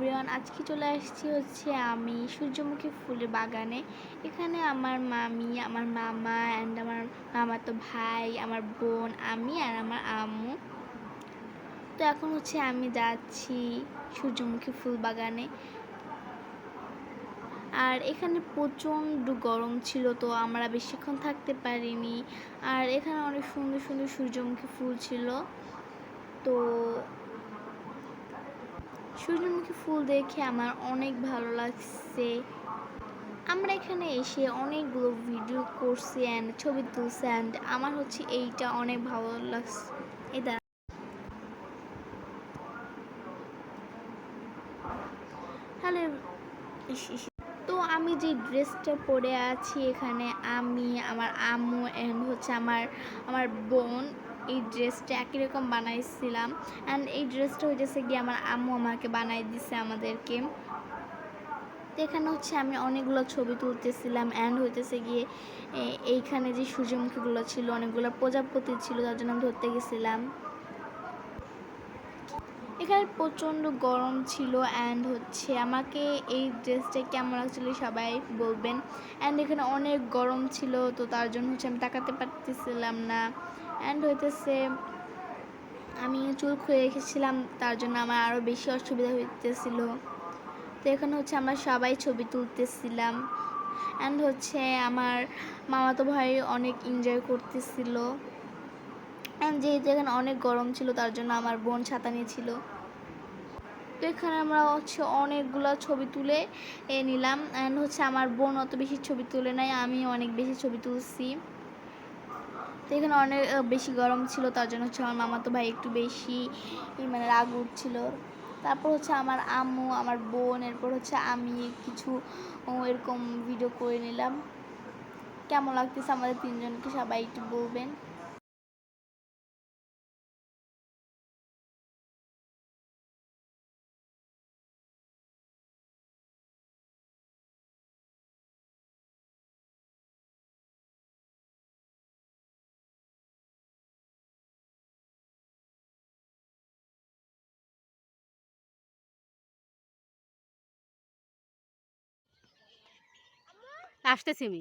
Everyone, আজকে চলে আসছি হচ্ছে আমি সূর্যমুখী ফুলের বাগানে। এখানে আমার মামি, আমার মামা অ্যান্ড আমার মামাতো ভাই, আমার বোন, আমি আর আমার আম্মু। তো এখন হচ্ছে আমি যাচ্ছি সূর্যমুখী ফুল বাগানে। আর এখানে প্রচণ্ড গরম ছিল তো আমরা বেশিক্ষণ থাকতে পারিনি। আর এখানে অনেক সুন্দর সুন্দর সূর্যমুখী ফুল ছিল। তো সূর্যমুখী ফুল দেখে আমার অনেক ভালো লাগছে আমরা এখানে এসে অনেকগুলো ভিডিও করছি অ্যান্ড ছবি তুলছি অ্যান্ড আমার হচ্ছে এইটা অনেক ভালো লাগছে ইস, ইস। তো আমি যে ড্রেসটা পরে আছি এখানে আমি আমার আম্মু অ্যান্ড হচ্ছে আমার আমার বোন এই ড্রেসটা একই রকম বানাইছিলাম। অ্যান্ড এই ড্রেসটা হইতেছে গিয়ে আমার আম্মু আমাকে বানাই দিছে আমাদেরকে। তো এখানে হচ্ছে আমি অনেকগুলো ছবি তুলতেছিলাম অ্যান্ড হইতেছে গিয়ে এইখানে যে সূর্যমুখীগুলো ছিল, অনেকগুলো প্রজাপতি ছিল, তার জন্য আমি ধরতে গেছিলাম। এখানে প্রচণ্ড গরম ছিল অ্যান্ড হচ্ছে আমাকে এই ড্রেসটা কেমন লাগছিল সবাই বলবেন। অ্যান্ড এখানে অনেক গরম ছিল, তো তার জন্য হচ্ছে আমি তাকাতে পারতেছিলাম না। অ্যান্ড হইতেছে, আমি চুল খুলে রেখেছিলাম, তার জন্য আমার আরও বেশি অসুবিধা হইতেছিল। তো এখানে হচ্ছে আমরা সবাই ছবি তুলতেছিলাম। অ্যান্ড হচ্ছে আমার মামাতো ভাই অনেক এনজয় করতেছিল। অ্যান্ড যেহেতু এখানে অনেক গরম ছিল, তার জন্য আমার বোন ছাতা নিয়েছিল। তো এখানে আমরা হচ্ছে অনেকগুলো ছবি তুলে এ নিলাম। অ্যান্ড হচ্ছে আমার বোন অত বেশি ছবি তুলে নাই, আমি অনেক বেশি ছবি তুলছি। তো এখানে অনেক বেশি গরম ছিল, তার জন্য হচ্ছে আমার মামাতো ভাই একটু বেশি মানে রাগ উঠছিল। তারপর হচ্ছে আমার আম্মু, আমার বোন, এরপর হচ্ছে আমি কিছু এরকম ভিডিও করে নিলাম। কেমন লাগতেছে আমাদের তিনজনকে? সবাই একটু বলবেন। আসতেছি আমি।